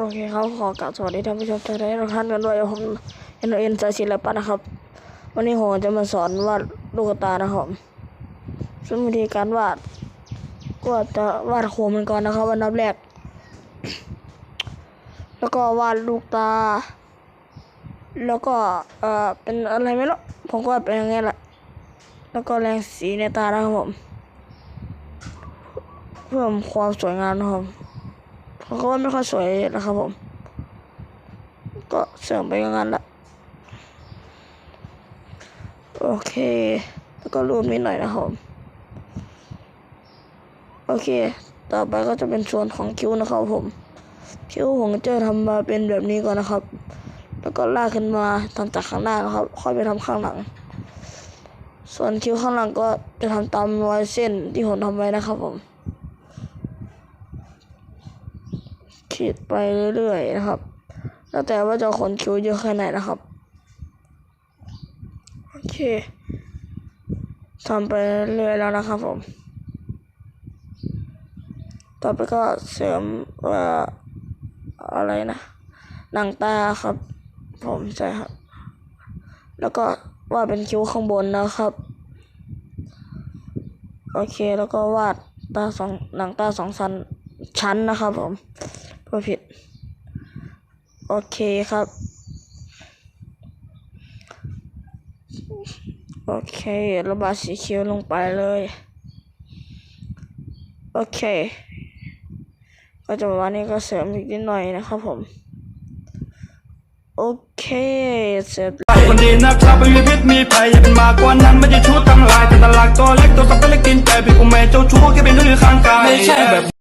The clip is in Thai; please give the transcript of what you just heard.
โอเคครับขอกราบสวัสดีท่านผู้ชมทุกท่านกันด้วยผมเอ็นเอ็นสายศิลปะนะครับ วันนี้ผมจะมาสอนวาดลูกตานะครับซึ่งวิธีการวาด ก็จะวาดโคมมันก่อนนะครับวันดับแรก แล้วก็วาดลูกตา แล้วก็เอ่อเป็นอะไรไม่รู้ผมก็วาดเป็นอย่างเงี้ยแหละแล้วก็แรงสีในตานะครับผมเพิ่มความสวยงามนะครับ ผมก็ว่าไม่ค่อยสวยนะครับผม ก็เสริมไปอย่างนั้นละโอเค แล้วก็รูปนิดหน่อยนะครับผมโอเค ต่อไปก็จะเป็นส่วนของคิ้วนะครับผม คิ้วผมจะทำมาเป็นแบบนี้ก่อนนะครับ แล้วก็ลากขึ้นมาทำจากข้างหน้านะครับ ค่อยไปทำข้างหลัง ส่วนคิ้วข้างหลังก็จะทำตามรอยเส้นที่ผมทำไว้นะครับผม ขีดไปเรื่อยๆนะครับ แล้วแต่ว่าจะขนคิ้วเยอะแค่ไหนนะครับ โอเคทำไปเรื่อยแล้วนะครับผม ต่อไปก็เสริมเอ่ออะไรนะหนังตาครับ ผมใช่ครับ แล้วก็วาดเป็นคิ้วข้างบนนะครับ โอเคแล้วก็วาดตาสองหนังตาสองชั้นชั้นนะครับผม พูดผิด โอเคครับ โอเคระบายสีเขียวลงไปเลย โอเค ก็จะประมาณนี้ก็เสริมอีกนิดหน่อยนะครับผม โอเค เสร็จคนดีนะครับไม่มีพิษมีภัยอย่าเป็นมากกว่านั้นไม่ใช่ชู้ทั้งลายแต่ตลาดตัวเล็กตัว